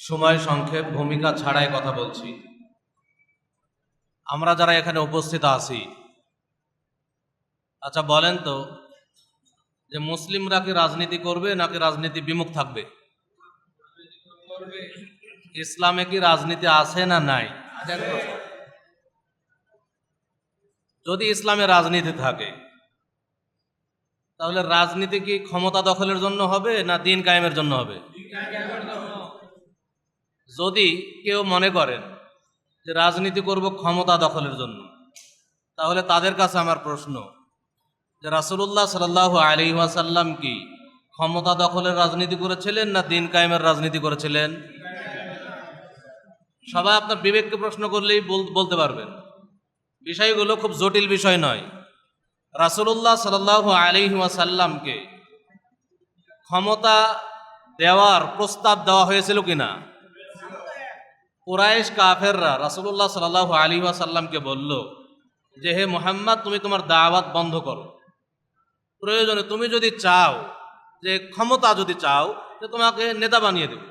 সময় সংক্ষেপ, ভূমিকা ছাড়াই কথা বলছি। আমরা যারা এখানে উপস্থিত আছি আচ্ছা বলেন তো, যে মুসলিমরা কি রাজনীতি করবে নাকি রাজনীতি বিমুখ থাকবে? ইসলামে কি রাজনীতি আছে না নাই? যদি ইসলামে রাজনীতি থাকে, তাহলে রাজনীতি কি ক্ষমতা দখলের জন্য হবে না দিন কায়েমের জন্য হবে? যদি কেউ মনে করেন যে রাজনীতি করব ক্ষমতা দখলের জন্য, তাহলে তাদের কাছে আমার প্রশ্ন, যে রাসুলুল্লাহ সাল্লাহ আলী ওয়াসাল্লাম কি ক্ষমতা দখলের রাজনীতি করেছিলেন না দিন কায়েমের রাজনীতি করেছিলেন? সবাই আপনার বিবেককে প্রশ্ন করলেই বল- বলতে পারবেন। বিষয়গুলো খুব জটিল বিষয় নয়। রাসুলুল্লাহ সাল্লাহ আলী ওয়াসাল্লামকে ক্ষমতা দেওয়ার প্রস্তাব দেওয়া হয়েছিল কিনা? কুরাইশ কাফেররা রাসুলুল্লাহ সাল্লাহ আলী ওয়াসাল্লামকে বলল, যে হে মোহাম্মদ, তুমি তোমার দাওয়াত বন্ধ করো। প্রয়োজনে তুমি যদি চাও, যে ক্ষমতা যদি চাও, যে তোমাকে নেতা বানিয়ে দেব।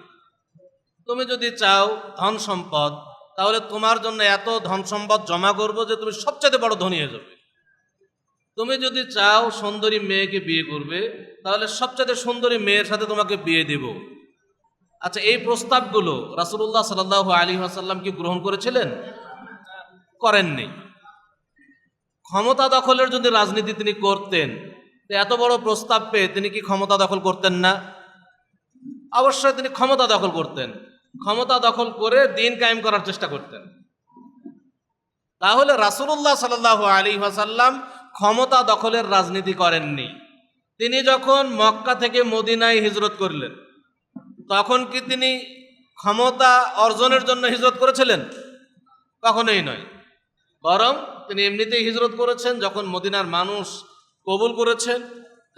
তুমি যদি চাও ধন সম্পদ, তাহলে তোমার জন্য এত ধন সম্পদ জমা করব যে তুমি সবচেয়ে বড় ধনী হয়ে যাবে। তুমি যদি চাও সুন্দরী মেয়েকে বিয়ে করবে, তাহলে সবচেয়ে সুন্দরী মেয়ের সাথে তোমাকে বিয়ে দেব। আচ্ছা এই প্রস্তাবগুলো রাসুল্লাহ সাল্লাহ আলী আসাল্লাম কি গ্রহণ করেছিলেন? করেননি। ক্ষমতা দখলের যদি রাজনীতি তিনি করতেন এত বড় প্রস্তাব পেয়ে তিনি কি ক্ষমতা দখল করতেন না? অবশ্যই তিনি ক্ষমতা দখল করতেন। ক্ষমতা দখল করে দিন কায়েম করার চেষ্টা করতেন। তাহলে রাসুল্লাহ সাল্লাহ আলী আসাল্লাম ক্ষমতা দখলের রাজনীতি করেননি। তিনি যখন মক্কা থেকে মদিনায় হিজরত করলেন তখন কি তিনি ক্ষমতা অর্জনের জন্য হিজরত করেছিলেন? কখনোই নয়। বরং তিনি এমনিতেই হিজরত করেছেন যখন মদিনার মানুষ কবুল করেছেন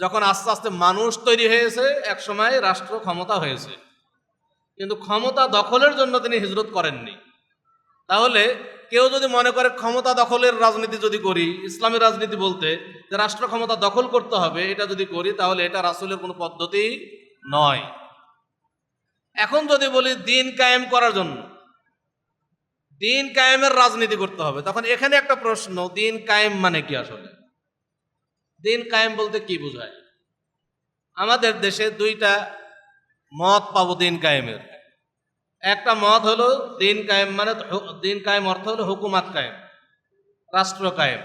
যখন আস্তে আস্তে মানুষ তৈরি হয়েছে, এক সময় রাষ্ট্র ক্ষমতা হয়েছে। কিন্তু ক্ষমতা দখলের জন্য তিনি হিজরত করেননি। তাহলে কেউ যদি মনে করে ক্ষমতা দখলের রাজনীতি যদি করি, ইসলামী রাজনীতি বলতে যে রাষ্ট্র ক্ষমতা দখল করতে হবে, এটা যদি করি, তাহলে এটা রাসুলের কোনো পদ্ধতি নয়। এখন যদি বলি দিন কায়েম করার জন্য, দিন কায়েমের রাজনীতি করতে হবে, তখন এখানে একটা প্রশ্ন, দিন কায়েম মানে কি আসলে? দিন কায়েম বলতে কি বোঝায়? আমাদের দেশে দুইটা মত পাবো দিন কায়েমের। একটা মত হলো দিন কায়েম মানে দিন কায়েম অর্থ হলো হুকুমাত কায়েম, রাষ্ট্র কায়েম।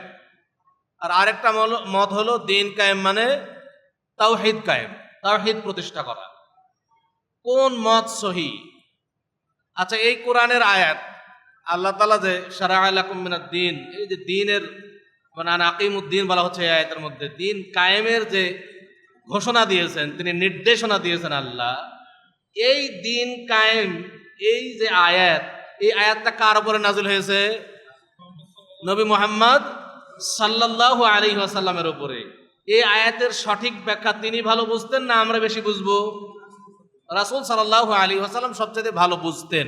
আর আরেকটা মত হলো দিন কায়েম মানে তাওহিদ কায়েম, তাওহিদ প্রতিষ্ঠা করা। কোন মত সহি? আচ্ছা এই কোরআনের আয়াত, আল্লাহ তালা যে সারা আলাকুমিনার দিন, এই যে দিনের মানে আকিমুদ্দিন বলা হচ্ছে এই আয়াতের মধ্যে, দিন কায়েমের যে ঘোষণা দিয়েছেন, তিনি নির্দেশনা দিয়েছেন আল্লাহ, এই দিন কায়েম, এই যে আয়াত, এই আয়াতটা কার উপরে নাজিল হয়েছে? নবী মোহাম্মদ সাল্লাল্লাহু আলী ওয়াসাল্লামের উপরে। এই আয়াতের সঠিক ব্যাখ্যা তিনি ভালো বুঝতেন না, আমরা বেশি বুঝব? রাসুল সাল্লাহ আলী আসাল্লাম সবচেয়ে ভালো বুঝতেন।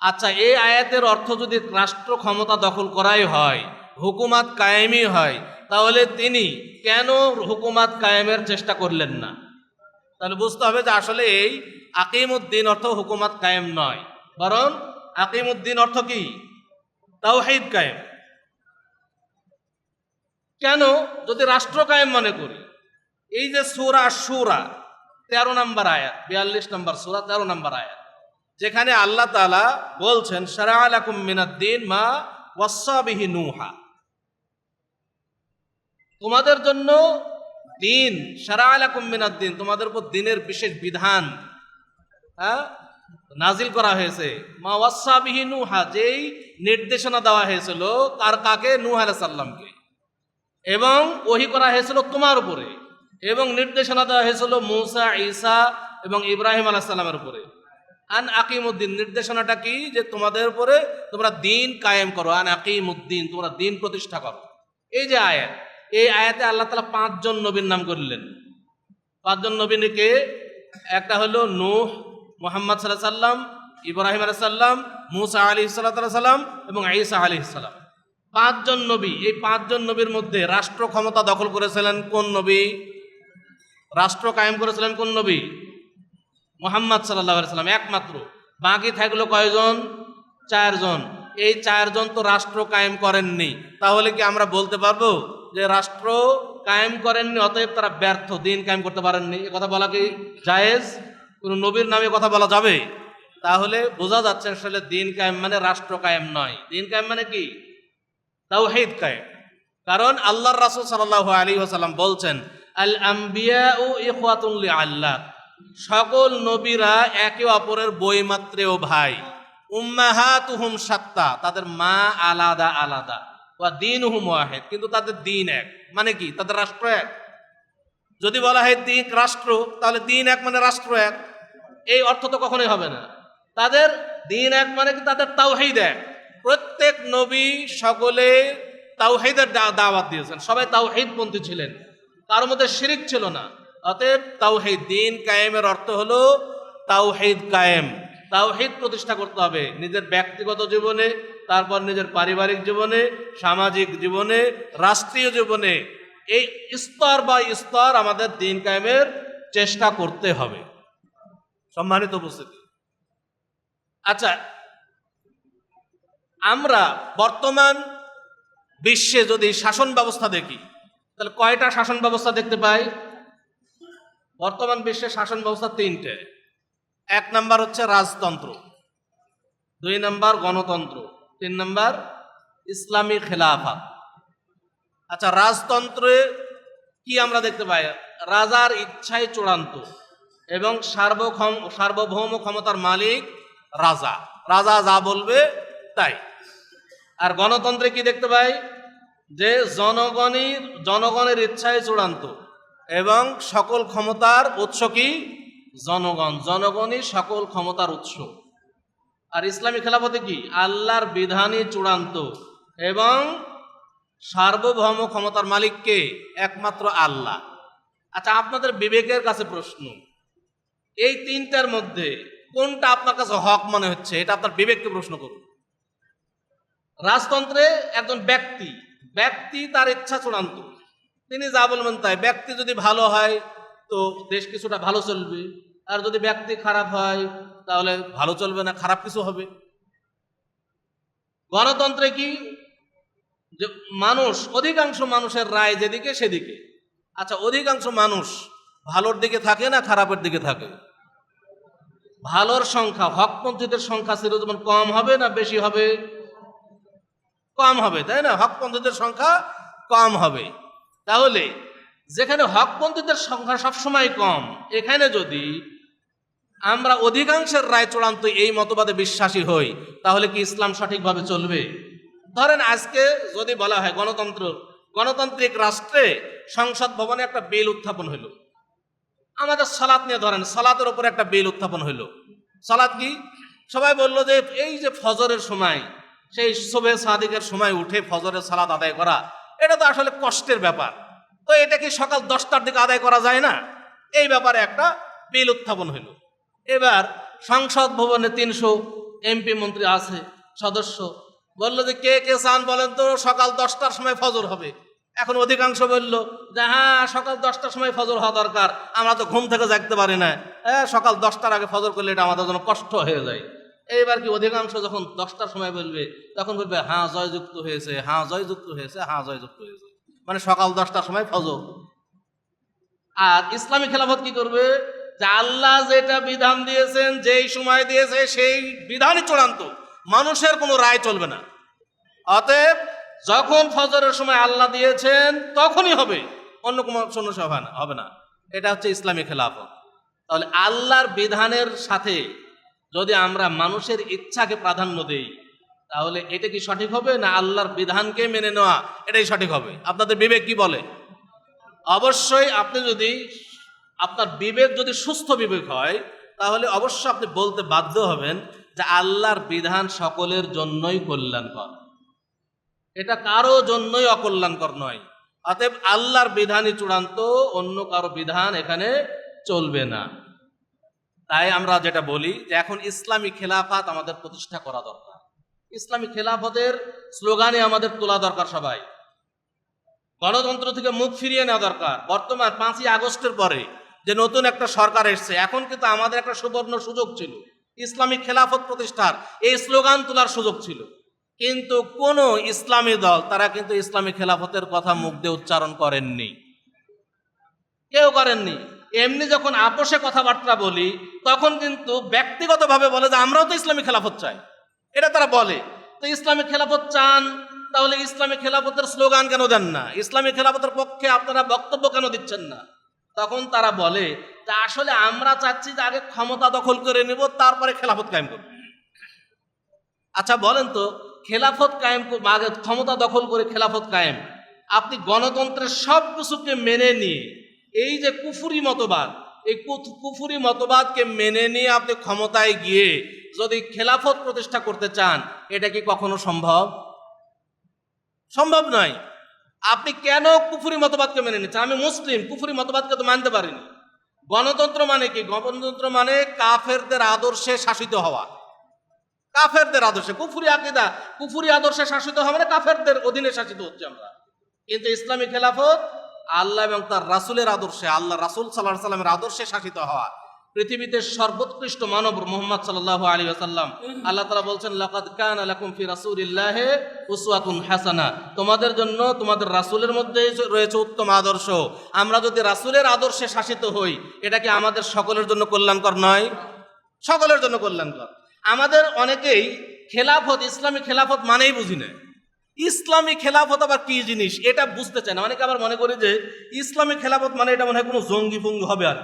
আচ্ছা এই আয়াতের অর্থ যদি রাষ্ট্র ক্ষমতা দখল করাই হয়, হুকুমাত কায়েমই হয়, তাহলে তিনি কেন হুকুমাত কায়েমের চেষ্টা করলেন না? তাহলে বুঝতে হবে যে আসলে এই আকিমুদ্দিন অর্থ হুকুমাত কায়েম নয়, বরং আকিমুদ্দিন অর্থ কি? তাওহিদ কায়েম। কেন? যদি রাষ্ট্র কায়েম মনে করি, এই যে সুরা সুরা তেরো নম্বর আয়াত, বিয়াল্লিশ নম্বর সুরা, তেরো নম্বর আয়াত। যেখানে আল্লাহ তালা বলছেন সারা মা ওয়াসাবিহি নুহা। তোমাদের জন্য দিন সারা আলাকুম মিনাদ্দিন তোমাদের উপর দিনের বিশেষ বিধান হ্যাঁ নাজিল করা হয়েছে। মা ওয়াসাবিহি নুহা যেই নির্দেশনা দেওয়া হয়েছিল কার কাকে? নূহ আলাইহিস সাল্লামকে এবং ওহি করা হয়েছিল তোমার উপরে। এবং নির্দেশনা দেওয়া হয়েছিল মৌসা, ঈসা এবং ইব্রাহিম আলাহ সাল্লামের উপরে। আন আকিমুদ্দিন, নির্দেশনাটা কি? যে তোমাদের উপরে তোমরা দিন কায়েম করো। আন আকিমুদ্দিন, তোমরা দিন প্রতিষ্ঠা করো। এই যে আয়াত, এই আয়াতে আল্লাহ তালা পাঁচজন নবীর নাম করলেন। পাঁচজন নবীকে একটা হলো নূহ, মোহাম্মদ সাল্লাহ সাল্লাম, ইব্রাহিম আলাহ সাল্লাম মুসা আলী সাল্লাম এবং ঈসা আলী সাল্লাম পাঁচজন নবী, এই পাঁচজন নবীর মধ্যে রাষ্ট্র ক্ষমতা দখল করেছিলেন কোন নবী? রাষ্ট্র কায়েম করেছিলেন কোন নবী? মোহাম্মদ সাল্লাহ সাল্লাম একমাত্র। বাকি থাকল কয়জন? চারজন। এই চারজন তো রাষ্ট্র কায়েম করেননি। তাহলে কি আমরা বলতে পারব যে রাষ্ট্র কায়েম করেননি, অতএব তারা ব্যর্থ, দিন কায়েম করতে পারেননি? এ কথা বলা কি জায়েজ? কোন নবীর নামে কথা বলা যাবে? তাহলে বোঝা যাচ্ছে আসলে দিন কায়েম মানে রাষ্ট্র কায়েম নয়। দিন কায়েম মানে কি? তাওহীদ কায়েম। কারণ আল্লাহর রাসূল সাল্লাল্লাহু আলাইহি ওয়াসাল্লাম বলছেন আল আম্বিয়া ও ইখওয়াতুল আল্লাহ সকল নবীরা একে অপরের বইমাত্রেও ভাই। উম্মাহাতুহুম সাত্তা, তাদের মা আলাদা আলাদা। ওয়া দিনহুম ওয়াহিদ, কিন্তু তাদের দিন এক। মানে কি? তাদের রাষ্ট্র এক। যদি বলা হয় দিন, রাষ্ট্র, তাহলে দিন এক মানে রাষ্ট্র এক। এই অর্থ তো কখনোই হবে না। তাদের দিন এক মানে কি? তাদের তাওহীদ এক। প্রত্যেক নবী সকলে তাওহীদের দাওয়াত দিয়েছেন। সবাই তাওহীদপন্থী ছিলেন। তার মধ্যে শিরিক ছিল না। অতএব তাওহীদ দিন কায়েমের অর্থ হলো তাওহীদ কায়েম। তাওহীদ প্রতিষ্ঠা করতে হবে নিজের ব্যক্তিগত জীবনে, তারপর নিজের পারিবারিক জীবনে, সামাজিক জীবনে, রাষ্ট্রীয় জীবনে। এই স্তর বা স্তর আমাদের দিন কায়েমের চেষ্টা করতে হবে। সম্মানিত উপস্থিতি। আচ্ছা আমরা বর্তমান বিশ্বে যদি শাসন ব্যবস্থা দেখি তাহলে কয়টা শাসন ব্যবস্থা দেখতে পাই? বর্তমান বিশ্বে শাসন ব্যবস্থা তিনটে। এক নাম্বার হচ্ছে রাজতন্ত্র, দুই নাম্বার গণতন্ত্র, তিন নাম্বার ইসলামী খেলাফত। আচ্ছা রাজতন্ত্রে কি আমরা দেখতে পাই? রাজার ইচ্ছাই চূড়ান্ত এবং সার্বক্ষম, সার্বভৌম ক্ষমতার মালিক রাজা। রাজা যা বলবে তাই। আর গণতন্ত্রে কি দেখতে পাই? যে জনগণের জনগণের ইচ্ছায় চূড়ান্ত এবং সকল ক্ষমতার উৎস কি? জনগণ। জনগণই সকল ক্ষমতার উৎস। আর ইসলামী খেলাফতে কি? আল্লাহর বিধানই চূড়ান্ত এবং সার্বভৌম ক্ষমতার মালিককে একমাত্র আল্লাহ। আচ্ছা আপনাদের বিবেকের কাছে প্রশ্ন। এই তিনটার মধ্যে কোনটা আপনার কাছে হক মনে হচ্ছে? এটা আপনার বিবেককে প্রশ্ন করুন। রাজতন্ত্রে একজন ব্যক্তি ব্যক্তি তার ইচ্ছা চূড়ান্ত। তিনি যা বলবেন তাই। ব্যক্তি যদি ভালো হয়, তো দেশ কিছুটা ভালো চলবে। আর যদি ব্যক্তি খারাপ হয়, তাহলে ভালো চলবে না, খারাপ কিছু হবে। গণতন্ত্রে কি? যে মানুষ, অধিকাংশ মানুষের রায় যেদিকে, সেদিকে। আচ্ছা অধিকাংশ মানুষ ভালোর দিকে থাকে না খারাপের দিকে থাকে? ভালোর সংখ্যা, হকপন্থীদের সংখ্যা যেমন কম হবে না বেশি হবে? কম হবে, তাই না? হকপন্থীদের সংখ্যা কম হবে। তাহলে, যেখানে হকপন্থীদের সংখ্যা সবসময় কম, এখানে যদি আমরা অধিকাংশের রায় চূড়ান্ত এই মতবাদে বিশ্বাসী হই, তাহলে কি ইসলাম সঠিকভাবে চলবে? ধরেন আজকে যদি বলা হয় গণতন্ত্র, গণতান্ত্রিক রাষ্ট্রে সংসদ ভবনে একটা বিল উত্থাপন হলো। আমাদের সালাত নিয়ে ধরেন, সালাতের উপর একটা বিল উত্থাপন হলো। সালাত কি? সবাই বলল যে এই যে ফজরের সময় সেই শোবে সাদিকের সময় উঠে ফজরের সালাত আদায় করা, এটা তো আসলে কষ্টের ব্যাপার। তো এটা কি সকাল দশটার দিকে আদায় করা যায় না? এই ব্যাপারে একটা বিল উত্থাপন হইল। এবার সংসদ ভবনে তিনশো এমপি মন্ত্রী আছে, সদস্য। বলল যে কে কে চান বলেন তো, সকাল দশটার সময় ফজর হবে। এখন অধিকাংশ বলল যে হ্যাঁ সকাল দশটার সময় ফজর হওয়া দরকার, আমরা তো ঘুম থেকে জাগতে পারি না। হ্যাঁ সকাল দশটার আগে ফজর করলে এটা আমাদের জন্য কষ্ট হয়ে যায়। এইবার কি অধিকাংশ যখন দশটার সময় বলবে, তখন বলবে হ্যাঁ জয়যুক্ত হয়েছে হ্যাঁ জয়যুক্ত হয়েছে হ্যাঁ জয়যুক্ত হয়েছে। মানে সকাল দশটার সময় ফজর। আর ইসলামী খেলাফত কি করবে? যে আল্লাহ যেটা বিধান দিয়েছেন, যেই সময় দিয়েছে, সেই বিধানই চূড়ান্ত। মানুষের কোনো রায় চলবে না। অতএব যখন ফজরের সময় আল্লাহ দিয়েছেন, তখনই হবে। অন্য কোনো শূন্য হবে না হবে না। এটা হচ্ছে ইসলামী খেলাফত। তাহলে আল্লাহর বিধানের সাথে যদি আমরা মানুষের ইচ্ছাকে প্রাধান্য দেই, তাহলে এটা কি সঠিক হবে না আল্লাহর বিধানকে মেনে নেওয়া? এটাই সঠিক হবে। আপনাদের বিবেক কি বলে? অবশ্যই আপনি যদি আপনার বিবেক যদি সুস্থ বিবেক হয়, তাহলে অবশ্য আপনি বলতে বাধ্য হবেন যে আল্লাহর বিধান সকলের জন্যই কল্যাণকর। এটা কারও জন্যই অকল্যাণকর নয়। অতএব আল্লাহর বিধানই চূড়ান্ত, অন্য কারও বিধান এখানে চলবে না। তাই আমরা যেটা বলি যে এখন ইসলামী খেলাফাত আমাদের প্রতিষ্ঠা করা দরকার। ইসলামী খেলাফতের স্লোগানে আমাদের তোলা দরকার সবাই। গণতন্ত্র থেকে মুখ ফিরিয়ে নেওয়া দরকার। বর্তমান পাঁচই আগস্টের পরে যে নতুন একটা সরকার এসছে, এখন কিন্তু আমাদের একটা সুবর্ণ সুযোগ ছিল। ইসলামী খেলাফত প্রতিষ্ঠার এই স্লোগান তোলার সুযোগ ছিল। কিন্তু কোন ইসলামী দল, তারা কিন্তু ইসলামী খেলাফতের কথা মুখ দিয়ে উচ্চারণ করেননি। কেউ করেননি। এমনি যখন আপোষে কথাবার্তা বলি, তখন কিন্তু ব্যক্তিগতভাবে বলে যে আমরাও তো ইসলামী খেলাফত চাই। এটা তারা বলে। তো ইসলামী খেলাফত চান, তাহলে ইসলামী খেলাফতের স্লোগান কেন দেন না? ইসলামী খেলাফতের পক্ষে আপনারা বক্তব্য কেন দিচ্ছেন না? তখন তারা বলে যে আসলে আমরা চাচ্ছি যে আগে ক্ষমতা দখল করে নেব, তারপরে খেলাফত কায়েম করব। আচ্ছা বলেন তো, খেলাফত কায়েম আগে ক্ষমতা দখল করে খেলাফত কায়েম। আপনি গণতন্ত্রের সব কিছুকে মেনে নিয়ে এই যে কুফুরি মতবাদ, এই কুফুরি মতবাদকে মেনে নিয়ে আপনি ক্ষমতায় গিয়ে যদি খেলাফত প্রতিষ্ঠা করতে চান, এটা কি কখনো সম্ভব? সম্ভব নয়। আপনি কেন কুফুরি মতবাদকে মেনে নিচ্ছেন? আমি মুসলিম, কুফুরি মতবাদকে তো মানতে পারিনি। গণতন্ত্র মানে কি? গণতন্ত্র মানে কাফেরদের আদর্শে শাসিত হওয়া। কাফেরদের আদর্শে, কুফুরি আকিদা, কুফুরি আদর্শে শাসিত হওয়া মানে কাফেরদের অধীনে শাসিত হচ্ছে আমরা। কিন্তু ইসলামী খেলাফত আল্লাহ এবং তার রাসূলের আদর্শে, আল্লাহ রাসূল আলাইহি সাল্লামের আদর্শে শাসিত হওয়া। পৃথিবীতে সর্বোৎকৃষ্ট মানব মোহাম্মদ সাল্লাল্লাহু আলী ওয়াসাল্লাম। আল্লাহ তালা বলছেন, লাকাদ কানা লাকুম ফি রাসূলিল্লাহি উসওয়াতুন হাসানা। তোমাদের জন্য তোমাদের রাসূলের মধ্যে রয়েছে উত্তম আদর্শ। আমরা যদি রাসূলের আদর্শে শাসিত হই, এটা কি আমাদের সকলের জন্য কল্যাণকর নয়? সকলের জন্য কল্যাণকর। আমাদের অনেকেই খেলাফত, ইসলামী খেলাফত মানেই বুঝি না। ইসলামী খেলাফত আবার কি জিনিস? এটা বুঝতে চায় না। অনেকে আবার মনে করে যে ইসলামী খেলাফত মানে এটা মনে হয় কোনো জঙ্গি ফঙ্গি হবে আর।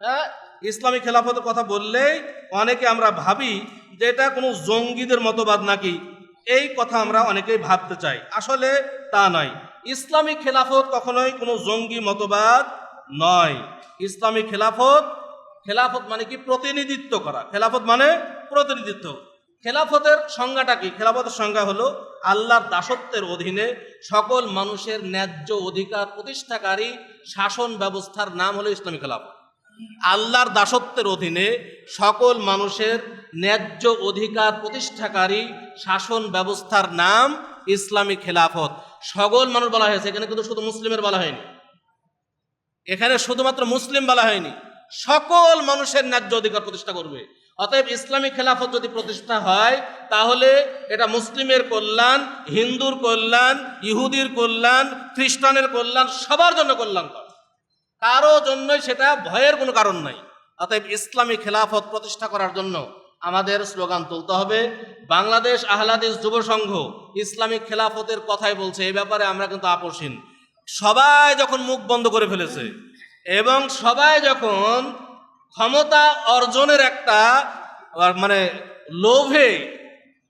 হ্যাঁ? ইসলামী খেলাফতের কথা বললেই অনেকে আমরা ভাবি যে এটা কোনো জঙ্গিদের মতবাদ নাকি। এই কথা আমরা অনেকেই ভাবতে চাই। আসলে তা নয়। ইসলামী খেলাফত কখনোই কোনো জঙ্গি মতবাদ নয়। ইসলামী খেলাফত খেলাফত মানে কি? প্রতিনিধিত্ব করা। খেলাফত মানে প্রতিনিধিত্ব। খেলাফতের সংজ্ঞাটা কি? খেলাফতের সংজ্ঞা হলো আল্লাহর দাসত্বের অধীনে সকল মানুষের ন্যায্য অধিকার প্রতিষ্ঠাকারী শাসন ব্যবস্থার নাম হলো ইসলামী খেলাফত। আল্লাহর দাসত্বের অধীনে সকল মানুষের ন্যায্য অধিকার প্রতিষ্ঠাকারী শাসন ব্যবস্থার নাম ইসলামী খেলাফত। সকল মানুষ বলা হয়েছে, এখানে কিন্তু শুধু মুসলিমের বলা হয়নি। এখানে শুধুমাত্র মুসলিম বলা হয়নি, সকল মানুষের ন্যায্য অধিকার প্রতিষ্ঠা করবে। অতএব ইসলামী খেলাফত যদি প্রতিষ্ঠা হয়, তাহলে এটা মুসলিমের কল্যাণ, হিন্দুর কল্যাণ, ইহুদির কল্যাণ, খ্রিস্টানের কল্যাণ, সবার জন্য কল্যাণকর। কারও জন্যই সেটা ভয়ের কোনো কারণ নাই। অতএব ইসলামী খেলাফত প্রতিষ্ঠা করার জন্য আমাদের স্লোগান তুলতে হবে, বাংলাদেশ আহলাদিস যুব সংঘ ইসলামিক খেলাফতের কথাই বলছে এই ব্যাপারে আমরা কিন্তু আপোষহীন। সবাই যখন মুখ বন্ধ করে ফেলেছে, এবং সবাই যখন ক্ষমতা অর্জনের একটা মানে লোভে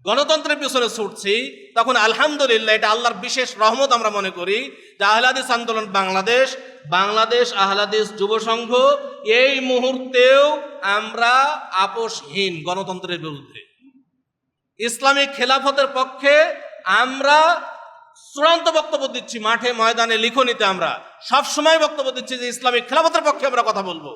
গণতন্ত্রের পিছনে ছুটছি, তখন আলহামদুলিল্লাহ এটা আল্লাহর বিশেষ রহমত আমরা মনে করি যে আহলাদিস আন্দোলন বাংলাদেশ বাংলাদেশ আহলাদিস যুব সংঘ, এই মুহূর্তেও আমরা আপোষহীন গণতন্ত্রের বিরুদ্ধে। ইসলামিক খেলাফতের পক্ষে আমরা চূড়ান্ত বক্তব্য দিচ্ছি, মাঠে ময়দানে লিখনিতে আমরা। সবসময় বক্তব্য দিচ্ছি যে ইসলামিক খেলাফতের পক্ষে আমরা কথা বলব।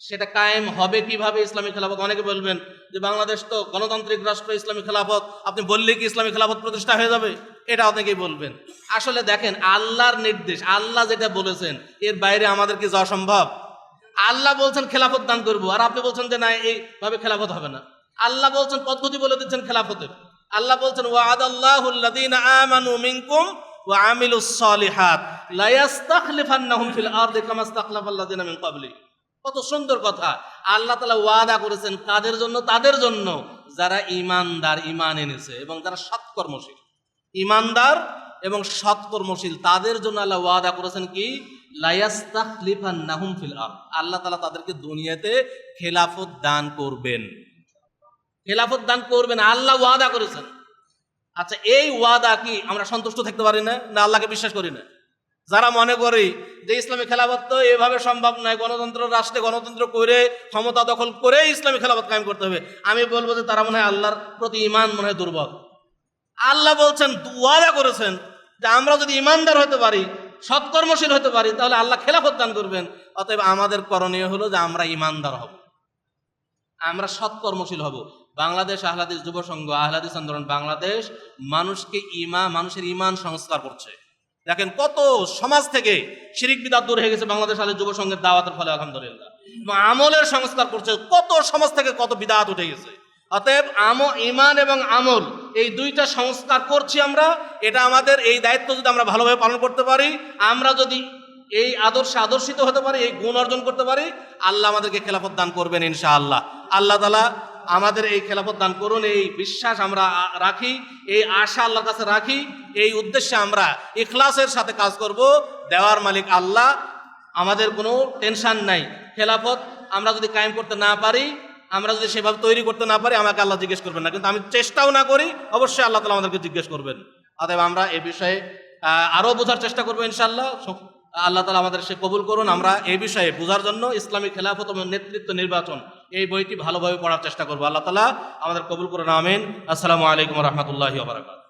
সেটা কায়েম হবে কীভাবে ইসলামী খেলাফত? অনেকে বলবেন যে বাংলাদেশ তো গণতান্ত্রিক রাষ্ট্র, ইসলামী খেলাফত। আপনি বললে কি ইসলামী খেলাফত প্রতিষ্ঠা হয়ে যাবে? এটা অনেকেই বলবেন। আসলে দেখেন, আল্লাহর নির্দেশ, আল্লাহ যেটা বলেছেন, এর বাইরে আমাদের কি যাওয়া সম্ভব? আল্লাহ বলছেন খেলাফত দান করব, আর আপনি বলছেন যে না, এইভাবে খেলাফত হবে না। আল্লাহ বলছেন পদ্ধতি বলে দিচ্ছেন খেলাফতের। আল্লাহ বলছেন আমানু মিনকুম ওয়া কত সুন্দর কথা। আল্লাহ তালা ওয়াদা করেছেন কাদের জন্য, তাদের জন্য। যারা ইমানদার ইমান এনেছে এবং যারা সৎকর্মশীল। ইমানদার এবং সৎকর্মশীল, তাদের জন্য আল্লাহ ওয়াদা করেছেন কি? লায়াস্তাখলিফান নাহুম ফিল আল্লাহ তালা তাদেরকে দুনিয়াতে খেলাফত দান করবেন। খেলাফত দান করবেন, আল্লাহ ওয়াদা করেছেন। আচ্ছা এই ওয়াদা কি আমরা সন্তুষ্ট থাকতে পারি না না আল্লাহকে বিশ্বাস করি না? যারা মনে করি যে ইসলামী খেলাফত তো এভাবে সম্ভব নয়, গণতন্ত্র রাষ্ট্রে গণতন্ত্র করে, ক্ষমতা দখল করে ইসলামী খেলাফত কায়েম করতে হবে, আমি বলব যে তারা মনে হয় আল্লাহর প্রতি ইমান মনে হয় দুর্বল। আল্লাহ বলছেন ওয়াদা করেছেন যে আমরা যদি ইমানদার হতে পারি, সৎকর্মশীল হতে পারি, তাহলে আল্লাহ খেলাফত দান করবেন। অতএব আমাদের করণীয় হলো যে আমরা ইমানদার হব। আমরা সৎকর্মশীল হব। বাংলাদেশ আহলাদিস যুব সংঘ আহলাদিস আন্দোলন, বাংলাদেশ মানুষকে ইমা মানুষের ইমান সংস্কার করছে। দেখেন কত সমাজ থেকে শিরিক বিদাত দূর হয়ে গেছে বাংলাদেশ আহলে যুব সংঘের দাওয়াতের ফলে, আলহামদুলিল্লাহ। আমলের সংস্কার করছে, কত সমাজ থেকে কত বিদাত উঠে গেছে। অতএব আম ইমান এবং আমল, এই দুইটা সংস্কার করছি আমরা, এটা আমাদের এই দায়িত্ব যদি আমরা ভালোভাবে পালন করতে পারি, আমরা যদি এই আদর্শে আদর্শিত হতে পারি, এই গুণ অর্জন করতে পারি, আল্লাহ আমাদেরকে খেলাফত দান করবেন ইনশাআল্লাহ। আল্লাহ তালা আমাদের এই খেলাফত দান করুন, এই বিশ্বাস আমরা রাখি, এই আশা আল্লাহর কাছে রাখি এই উদ্দেশ্যে আমরা ইখলাসের সাথে কাজ করব। দেওয়ার মালিক আল্লাহ, আমাদের কোনো টেনশন নাই, খেলাফত আমরা যদি কায়েম করতে না পারি, আমরা যদি সেভাবে তৈরি করতে না পারি, আমাকে আল্লাহ জিজ্ঞেস করবেন না। কিন্তু আমি চেষ্টাও না করি, অবশ্যই আল্লাহ তালা আমাদেরকে জিজ্ঞেস করবেন। অতএব আমরা এ বিষয়ে আরও বোঝার চেষ্টা করব ইনশাল্লাহ আল্লাহ তালা আমাদের সে কবুল করুন। আমরা এই বিষয়ে বোঝার জন্য ইসলামী খেলাফত এবং নেতৃত্ব নির্বাচন এই বইটি ভালোভাবে পড়ার চেষ্টা করব। আল্লাহ তালা আমাদের কবুল করুন। আমিন। আসসালামু আলাইকুম রহমতুল্লাহি বারাকাত